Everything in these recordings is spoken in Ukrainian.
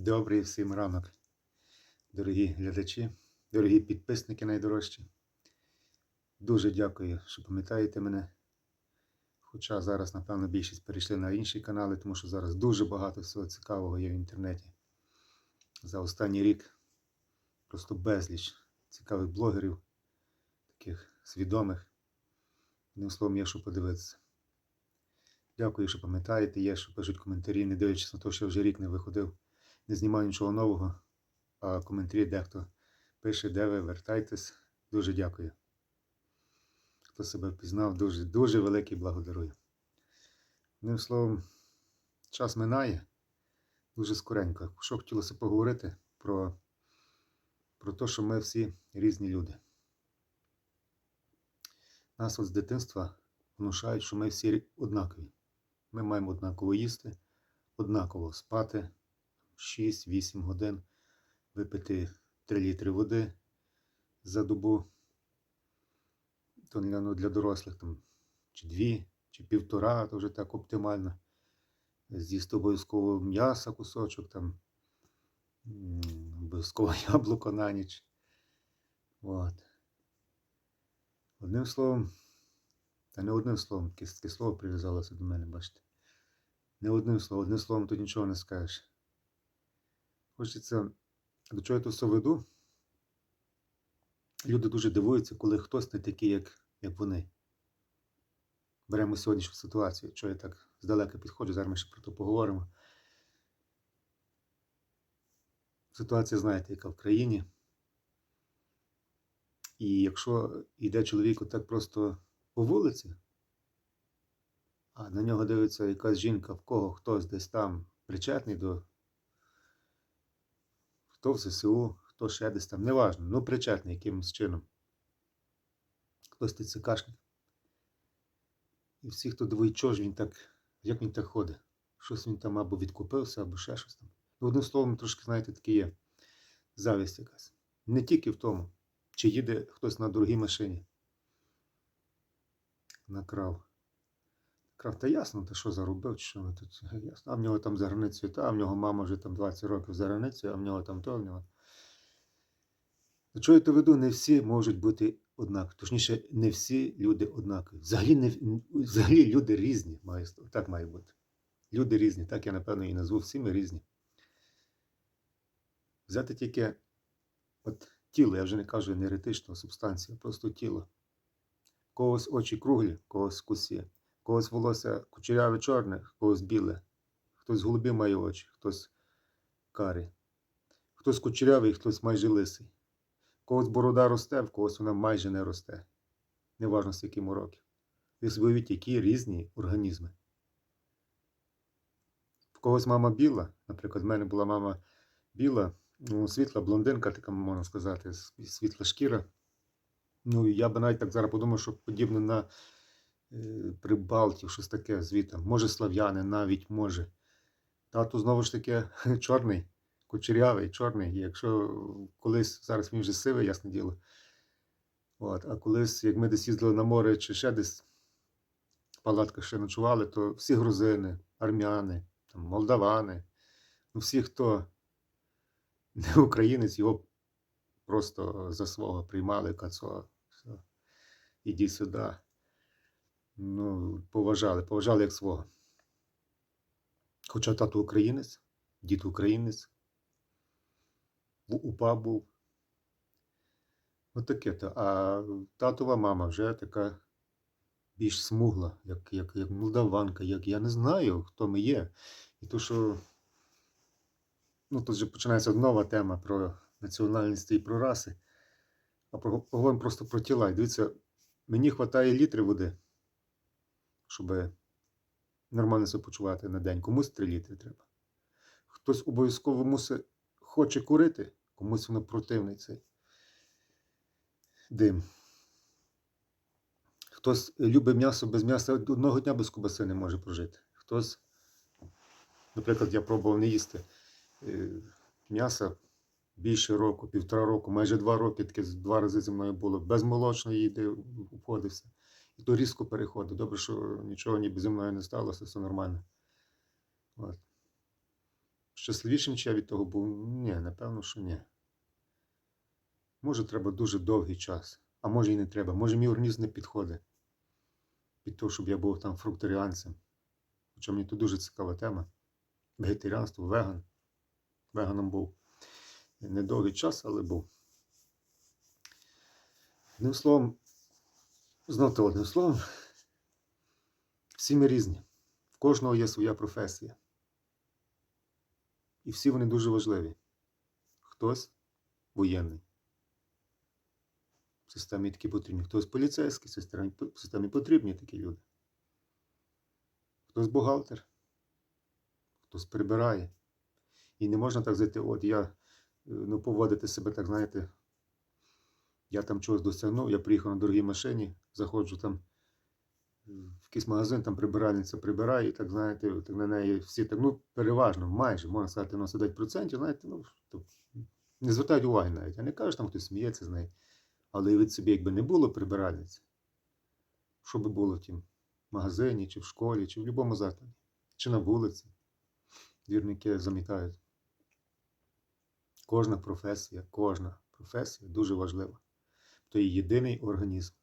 Добрий всім ранок, дорогі глядачі, дорогі підписники найдорожчі. Дуже дякую, що пам'ятаєте мене. Хоча зараз, напевно, більшість перейшли на інші канали, тому що зараз дуже багато всього цікавого є в інтернеті. За останній рік просто безліч цікавих блогерів, таких свідомих. Одним словом, є що подивитися. Дякую, що пам'ятаєте, є, що пишуть коментарі, не дивлячись на те, що вже рік не виходив, не знімав нічого нового, а коментарі дехто пише, де ви, вертайтесь. Дуже дякую. Хто себе впізнав, дуже, дуже великий благодарую. Одним словом, час минає дуже скоренько. Що хотілося поговорити про, про те, що ми всі різні люди. Нас от з дитинства внушають, що ми всі однакові. Ми маємо однаково їсти, однаково спати 6-8 годин, випити 3 літри води за добу. То ну, для дорослих там чи 2, чи півтора, то вже так оптимально. З'їсти обов'язково м'яса, кусочок, там, обов'язково яблуко на ніч. От. Одним словом, та не одним словом, таке слово прив'язалося до мене, бачите. Не одним словом, одним словом тут нічого не скажеш. Хочеться, до чого я то все веду. Люди дуже дивуються, коли хтось не такий, як, як вони. Беремо сьогоднішню ситуацію, що я так здалека підходжу, зараз ми ще про це поговоримо. Ситуація, знаєте, яка в країні. І якщо йде чоловік отак просто по вулиці, а на нього дивиться якась жінка, в кого хтось десь там причетний до хто в ЗСУ, хто ще десь там, неважно, ну причетний якимось чином. Хтось ТЦКшник. І всі, хто дивить, чого ж він так, як він так ходить. Щось він там або відкупився, або ще щось там. Ну, одним словом, трошки, знаєте, таке є завість якась. Не тільки в тому, чи їде хтось на дорогій машині. Накрав. Крав, та ясно, та що заробив, чи що тут ясно. А в нього там за границею, та, а в нього мама вже там 20 років за границею, а в нього там то, в нього. До чого я то веду, не всі можуть бути однакові. Точніше, не всі люди однакові. Взагалі, не, взагалі люди різні. Має, так має бути. Люди різні, так я, напевно, і назву. Всі ми різні. Взяти тільки от тіло, я вже не кажу енергетичну субстанцію, просто тіло. Когось очі круглі, когось кусі, когось волосся кучеряве чорне, когось біле, хтось голубі має очі, хтось карі, хтось кучерявий, хтось майже лисий. Когось борода росте, в когось вона майже не росте. Неважно, з яким років. Ви собі уявіть, які різні організми. В когось мама біла, наприклад, в мене була мама біла, ну, світла блондинка, така можна сказати, світла шкіра. Ну, я би навіть так зараз подумав, що подібне на Прибалтів, щось таке звітом. Може, слав'яни навіть може. Тато знову ж таки чорний, кучерявий, чорний. Якщо колись, зараз він вже сивий, ясне діло. От, а колись, як ми десь їздили на море чи ще десь в палатках ще ночували, то всі грузини, армяни, там, молдавани, ну всі, хто не українець, його просто за свого приймали кацо. Іди сюди. Ну, поважали, поважали як свого. Хоча тато українець, дід українець, в УПА був. От таке то. А татова мама вже така більш смугла, як, як, як молдаванка, як я не знаю, хто ми є. І то, що ну, тут вже починається нова тема про національності і про раси. А поговоримо просто про тіла. І дивіться, мені вистачає літри води, щоб нормально себе почувати на день. Комусь 3 літри треба. Хтось обов'язково мусить хоче курити, комусь воно противний цей дим. Хтось любить м'ясо без м'яса, одного дня без кубаси не може прожити. Хтось, наприклад, я пробував не їсти е, м'яса більше року, півтора року, майже два роки, таке два рази зі мною було. Без молочної їди обходився. То різко переходив. Добре, що нічого ніби зі мною не сталося, все нормально. От. Щасливішим чи я від того був? Ні, напевно, що ні. Може, треба дуже довгий час, а може і не треба. Може, мій організм не підходить під те, щоб я був там фрукторіанцем. Хоча мені то дуже цікава тема. Вегетаріанство, веган. Веганом був. Недовгий час, але був. Одним словом, знов то одним словом, всі ми різні. В кожного є своя професія. І всі вони дуже важливі. Хтось воєнний. В системі такі потрібні. Хтось поліцейський, в системі, потрібні такі люди. Хтось бухгалтер, хтось прибирає. І не можна так зайти, от я е, ну, поводити себе так, знаєте, я там чогось досягнув, я приїхав на дорогій машині, заходжу там в якийсь магазин, там прибиральниця прибирає, і так, знаєте, так на неї всі так, ну, переважно, майже, можна сказати, на 109%, знаєте, ну, то не звертають уваги навіть. Я не кажу, там хтось сміється з неї. Але від собі, якби не було прибиральниці, що би було в тім магазині, чи в школі, чи в будь-якому закладі, чи на вулиці, двірники замітають. Кожна професія, кожна професія дуже важлива. То є єдиний організм.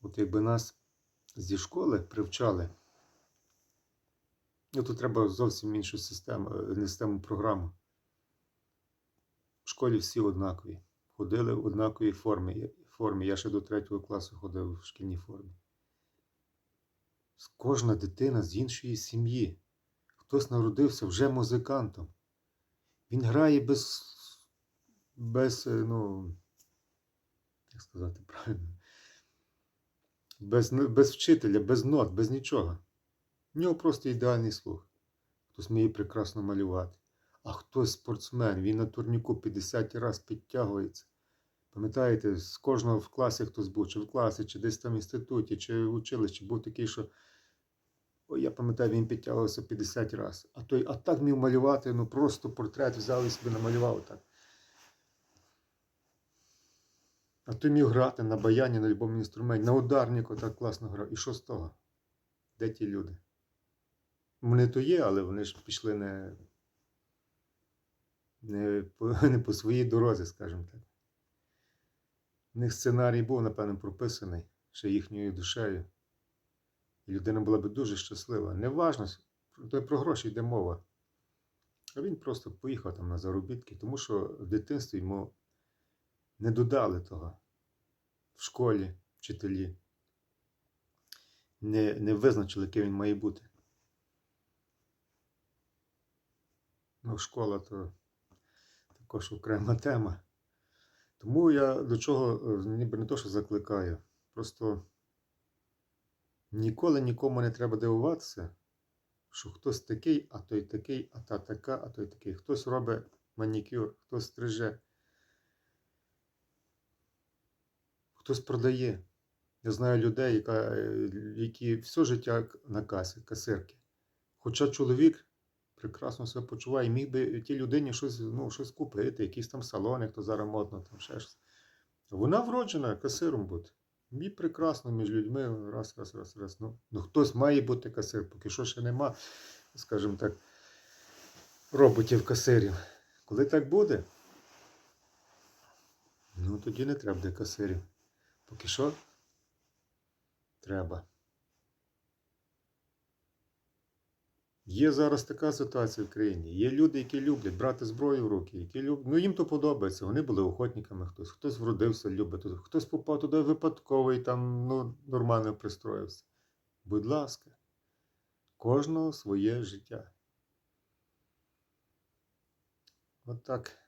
От якби нас зі школи привчали, ну тут треба зовсім іншу систему, е, не систему програму. В школі всі однакові. Ходили в однаковій формі. формі. Я ще до третього класу ходив в шкільній формі. Кожна дитина з іншої сім'ї. Хтось народився вже музикантом. Він грає без, без, е, ну, як сказати правильно, без, без вчителя, без нот, без нічого. В нього просто ідеальний слух. Хтось вміє прекрасно малювати. А хтось спортсмен, він на турніку 50 раз підтягується. Пам'ятаєте, з кожного в класі хтось був, чи в класі, чи десь там в інституті, чи в училищі був такий, що. О, я пам'ятаю, він підтягувався 50 разів. А той а так вмів малювати, ну просто портрет взяв і собі намалював так. А той міг грати на баяні, на будь-якому інструменті, на ударнику так класно грав. І що з того? Де ті люди? Вони то є, але вони ж пішли не, не, по, не по своїй дорозі, скажімо так. У них сценарій був, напевно, прописаний ще їхньою душею. І людина була би дуже щаслива. Неважно, то про гроші йде мова. А він просто поїхав там на заробітки, тому що в дитинстві йому не додали того. В школі вчителі не, не визначили, яким він має бути. Ну, школа то також окрема тема. Тому я до чого е, ніби не то, що закликаю. Просто ніколи нікому не треба дивуватися, що хтось такий, а той такий, а та така, а той такий. Хтось робить манікюр, хтось стриже, хтось продає. Я знаю людей, яка, е, які все життя на касі, касирки. Хоча чоловік прекрасно себе почуває, міг би тій людині щось ну, щось купити, якийсь там салон, як то зараз модно, там ще щось. Вона вроджена касиром бути. І прекрасно між людьми раз, раз, раз, раз. Ну, ну хтось має бути касир, поки що ще нема, скажімо так, роботів касирів. Коли так буде, ну тоді не треба буде касирів. Поки що треба. Є зараз така ситуація в країні. Є люди, які люблять брати зброю в руки, які люблять. Ну їм то подобається. Вони були охотниками, хтось, хтось вродився, любить, хтось попав туди випадково і там ну, нормально пристроївся. Будь ласка, кожного своє життя. От.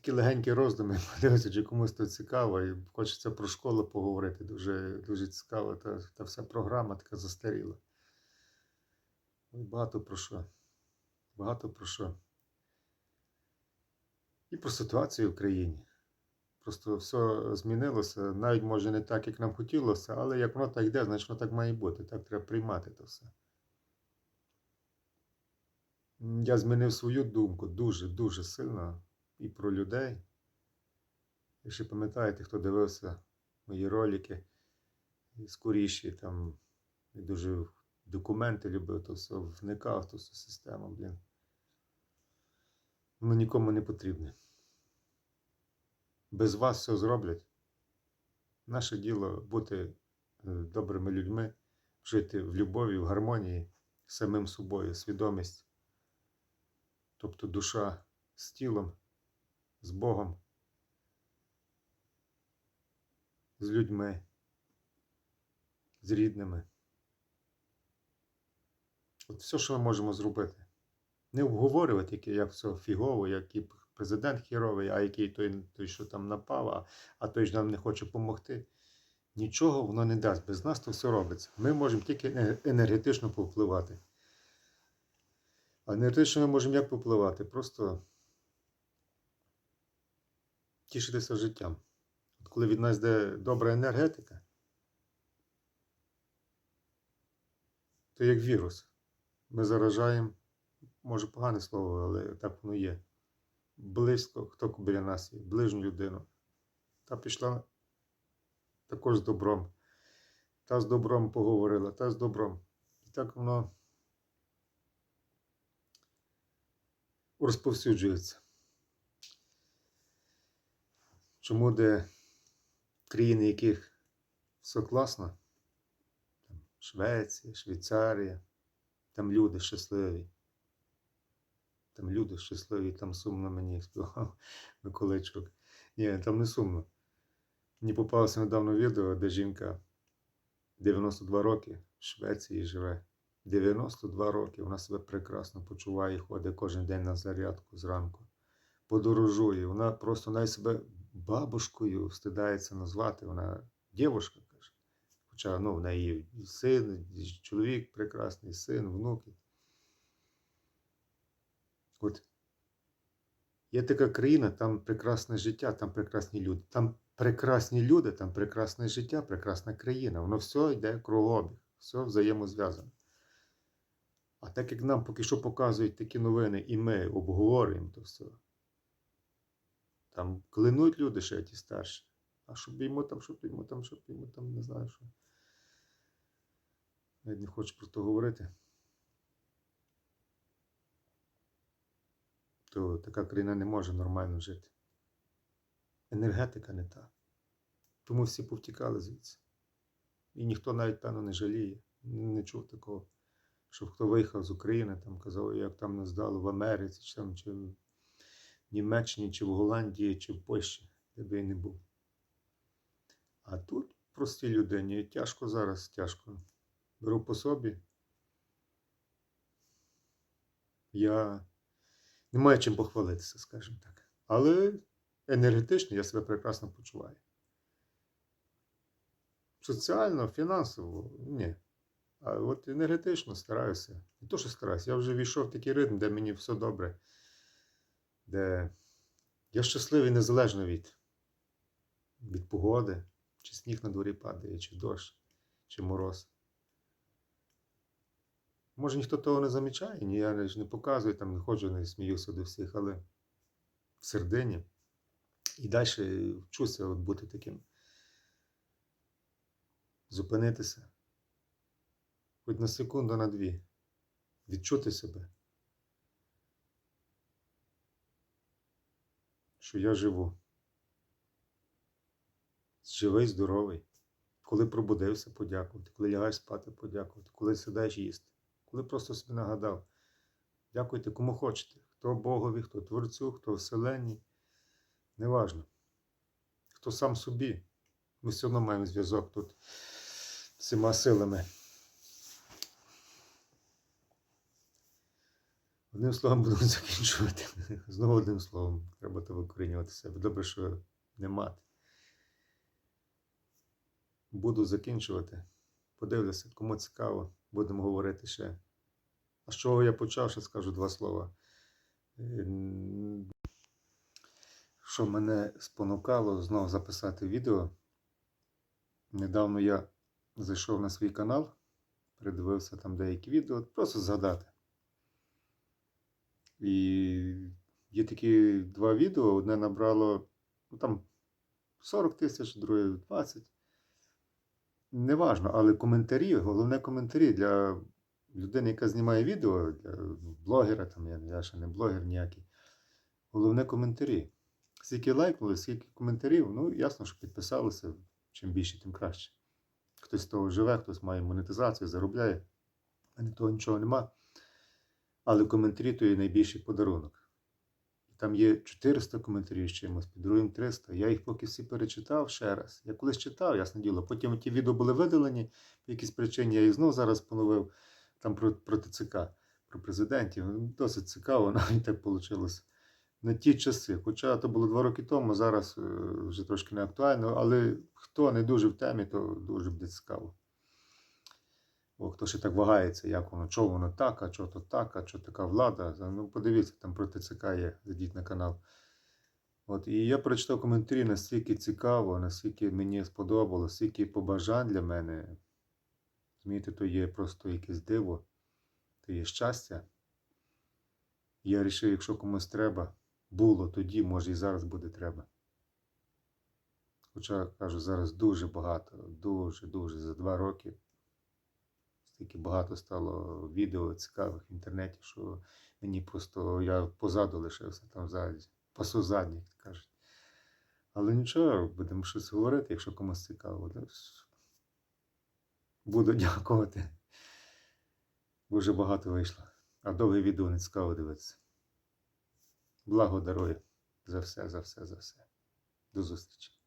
Такі легенькі роздуми, чи комусь то цікаво, і хочеться про школу поговорити. Дуже дуже цікаво. Та, та вся програма така застаріла. Багато про що. Багато про що. І про ситуацію в країні. Просто все змінилося. Навіть може не так, як нам хотілося, але як воно так йде, значить воно так має бути. Так треба приймати це все. Я змінив свою думку дуже-дуже сильно і про людей. Якщо пам'ятаєте, хто дивився мої ролики скоріші, там і дуже документи любив, то все вникав, то все система, блін. Воно нікому не потрібне. Без вас все зроблять. Наше діло бути е, добрими людьми, жити в любові, в гармонії з самим собою, свідомість, тобто душа з тілом, з Богом, з людьми, з рідними. От все, що ми можемо зробити. Не обговорювати, як все фігово, який президент хіровий, а який той, той що там напав, а, а той ж нам не хоче допомогти. Нічого воно не дасть. Без нас то все робиться. Ми можемо тільки енергетично повпливати. А енергетично ми можемо як попливати? Просто тішитися життям. От коли від нас йде добра енергетика, то як вірус. Ми заражаємо, може погане слово, але так воно є. Близько, хто біля нас є, ближню людину. Та пішла також з добром. Та з добром поговорила, та з добром. І так воно розповсюджується. Чому де країни, яких все класно, там Швеція, Швейцарія, там люди щасливі. Там люди щасливі, там сумно мені співав Миколайчук. Ні, там не сумно. Мені попалося недавно відео, де жінка 92 роки в Швеції живе. 92 роки. Вона себе прекрасно почуває, ходить кожен день на зарядку зранку. Подорожує. Вона просто навіть себе бабушкою встидається назвати. Вона дівушка, каже. Хоча ну, в неї син, чоловік прекрасний, син, внуки. От є така країна, там прекрасне життя, там прекрасні люди. Там прекрасні люди, там прекрасне життя, прекрасна країна. Воно все йде кругообіг, все взаємозв'язане. А так як нам поки що показують такі новини, і ми обговорюємо то все. Там клянуть люди ще ті старші. А щоб йому там, щоб йому там, щоб йому там, не знаю що. Навіть не хочу про то говорити. то така країна не може нормально жити. Енергетика не та. Тому всі повтікали звідси. І ніхто навіть, певно, не жаліє. Не чув такого, щоб хто виїхав з України, там казав, як там нас дали в Америці, чи, там, чи Німеччині, чи в Голландії, чи в Польщі, де би я не був. А тут простій людині тяжко зараз, тяжко. Беру по собі. Я не маю чим похвалитися, скажімо так. Але енергетично я себе прекрасно почуваю. Соціально, фінансово ні. А от енергетично стараюся. Не то, що стараюся, я вже війшов в такий ритм, де мені все добре, де я щасливий незалежно від, від погоди, чи сніг на дворі падає, чи дощ, чи мороз. Може, ніхто того не замічає, ні, я ж не показую, там не ходжу, не сміюся до всіх, але в середині. І далі вчуся от бути таким. Зупинитися. Хоч на секунду, на дві. Відчути себе. Що я живу. Живий, здоровий. Коли пробудився, подякувати. Коли лягаєш спати, подякувати. Коли сідаєш їсти коли просто собі нагадав. Дякуйте кому хочете. Хто Богові, хто Творцю, хто Вселенні. Неважно. Хто сам собі. Ми все одно маємо зв'язок тут всіма силами. Одним словом буду закінчувати. Знову одним словом, треба то викорінювати себе. Добре, що не мати. Буду закінчувати. Подивлюся, кому цікаво будемо говорити ще. А з чого я почав, ще скажу два слова. Ем, Що мене спонукало знову записати відео. Недавно я зайшов на свій канал, передивився там деякі відео, просто згадати. І є такі два відео, одне набрало ну, там 40 тисяч, друге 20. Неважно, але коментарі, головне коментарі для людина, яка знімає відео, для блогера, там, я, я ще не блогер ніякий. Головне коментарі. Скільки лайкнули, скільки коментарів, ну ясно, що підписалися. Чим більше, тим краще. Хтось з того живе, хтось має монетизацію, заробляє. У мене того нічого нема. Але коментарі то є найбільший подарунок. Там є 400 коментарів з чимось, під другим 300. Я їх поки всі перечитав ще раз. Я колись читав, ясне діло. Потім ті відео були видалені по якійсь причині, я їх знову зараз поновив там про, про ТЦК, про президентів. Ну, Досить цікаво, навіть так вийшло. На ті часи. Хоча то було два роки тому, зараз е, вже трошки не актуально, але хто не дуже в темі, то дуже буде цікаво. Бо хто ще так вагається, як воно, чого воно так, а чого то так, а чого така влада. Ну, подивіться, там про ТЦК є, зайдіть на канал. От, і я прочитав коментарі, настільки цікаво, наскільки мені сподобалося, стільки побажань для мене. Розумієте, то є просто якесь диво, то є щастя. Я вирішив, якщо комусь треба, було тоді, може і зараз буде треба. Хоча, кажу, зараз дуже багато, дуже, дуже за два роки. Стільки багато стало відео цікавих в інтернеті, що мені просто я позаду лишився там ззаді, пасу задніх, кажуть. Але нічого, будемо щось говорити, якщо комусь цікаво. Буду дякувати. Дуже багато вийшло. А довге відео не цікаво дивитися. Благо дарує за все, за все, за все. До зустрічі.